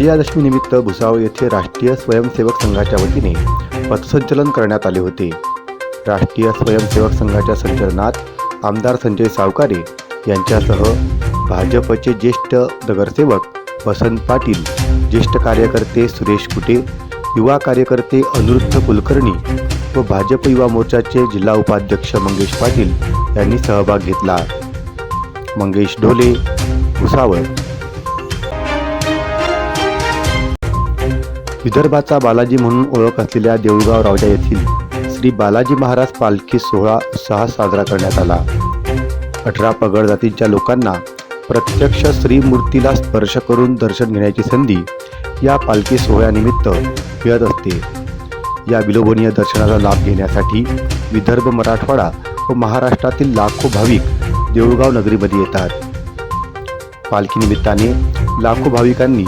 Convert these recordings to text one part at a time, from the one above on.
विजयादशमी निमित्त भुसावळ येथे राष्ट्रीय स्वयंसेवक संघाच्या वतीने पथसंचलन करण्यात आले होते. राष्ट्रीय स्वयंसेवक संघाच्या संचलनात आमदार संजय सावकारे यांच्यासह भाजपचे ज्येष्ठ नगरसेवक वसंत पाटील ज्येष्ठ कार्यकर्ते सुरेश कुटे युवा कार्यकर्ते अनिरुद्ध कुलकर्णी व भाजप युवा मोर्चाचे जिल्हा उपाध्यक्ष मंगेश पाटील यांनी सहभाग घेतला. मंगेश ढोले भुसावळ विदर्भाचा बालाजी म्हणून ओळख असलेल्या देऊळगाव रावजा येथील श्री बालाजी महाराज पालखी सोहळा उत्साहात साजरा करण्यात आला. अठरा पगड जातींच्या लोकांना प्रत्यक्ष श्रीमूर्तीला स्पर्श करून दर्शन घेण्याची संधी या पालखी सोहळ्यानिमित्त मिळत असते. या विलोभनीय दर्शनाचा लाभ घेण्यासाठी विदर्भ मराठवाडा व महाराष्ट्रातील लाखो भाविक देऊळगाव नगरीमध्ये येतात. पालखीनिमित्ताने लाखो भाविकांनी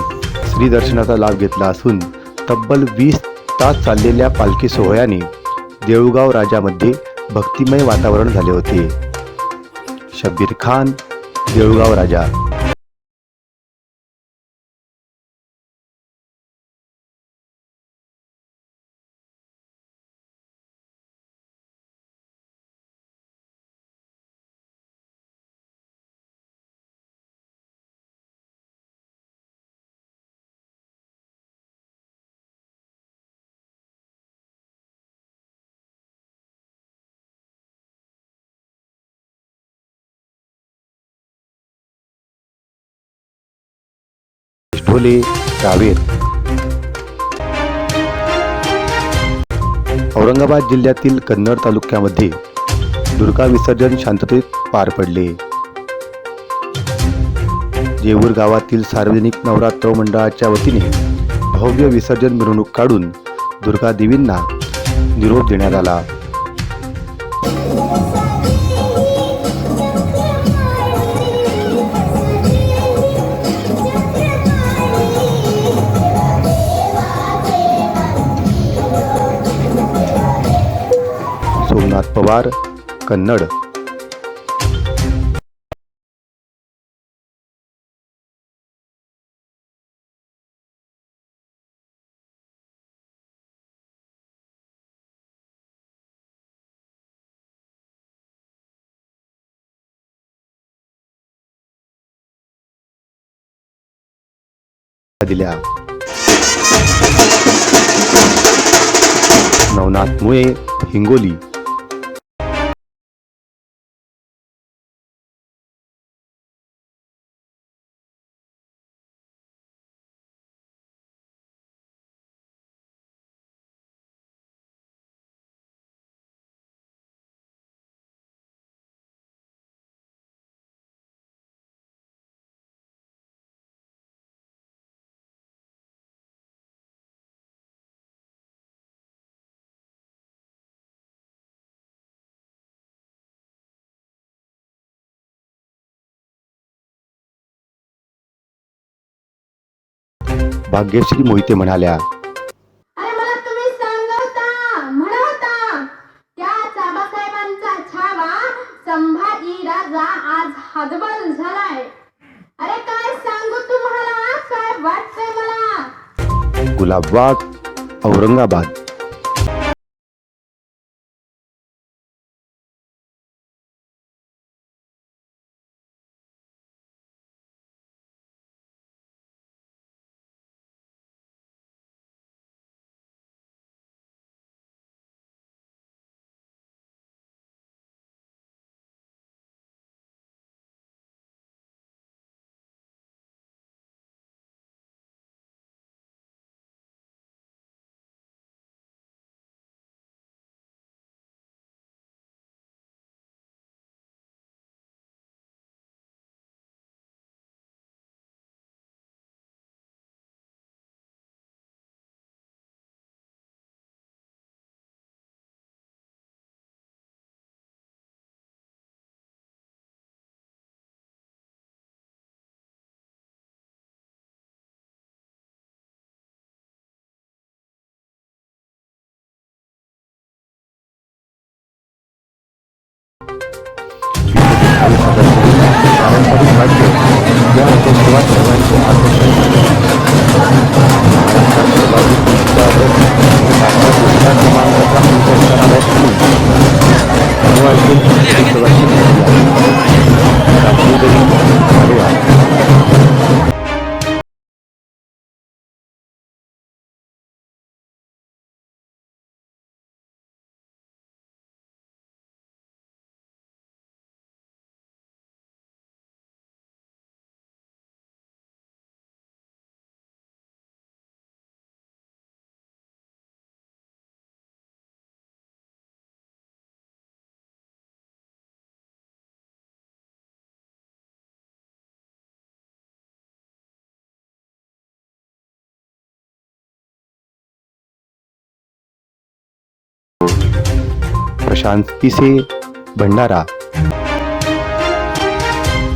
श्रीदर्शनाचा लाभ घेतला असून तब्बल वीस तास चाललेल्या पालखी सोहळ्याने देऊळगाव राजामध्ये भक्तिमय वातावरण झाले होते. शब्बीर खान देऊळगाव राजा. फुले कावेर औरंगाबाद जिल्ह्यातील कन्नड तालुक्यामध्ये दुर्गा विसर्जन शांततेत पार पडले. जेऊर गावातील सार्वजनिक नवरात्र मंडळाच्या वतीने भव्य विसर्जन मिरवणूक काढून दुर्गा देवींना निरोप देण्यात आला. रघुनाथ पवार कन्नड. दिल्या. नवनाथ मुळे हिंगोली. भाग्यश्री मोहिते म्हणाल्या संभाजी राजा आज हतबल झालाय. अरे काय सांगू तुम्हाला? काय वाटतंय मला. गुलाब वाघ औरंगाबाद. ভাগ্য যেমন করতে পারছে प्रशांत भंडारा.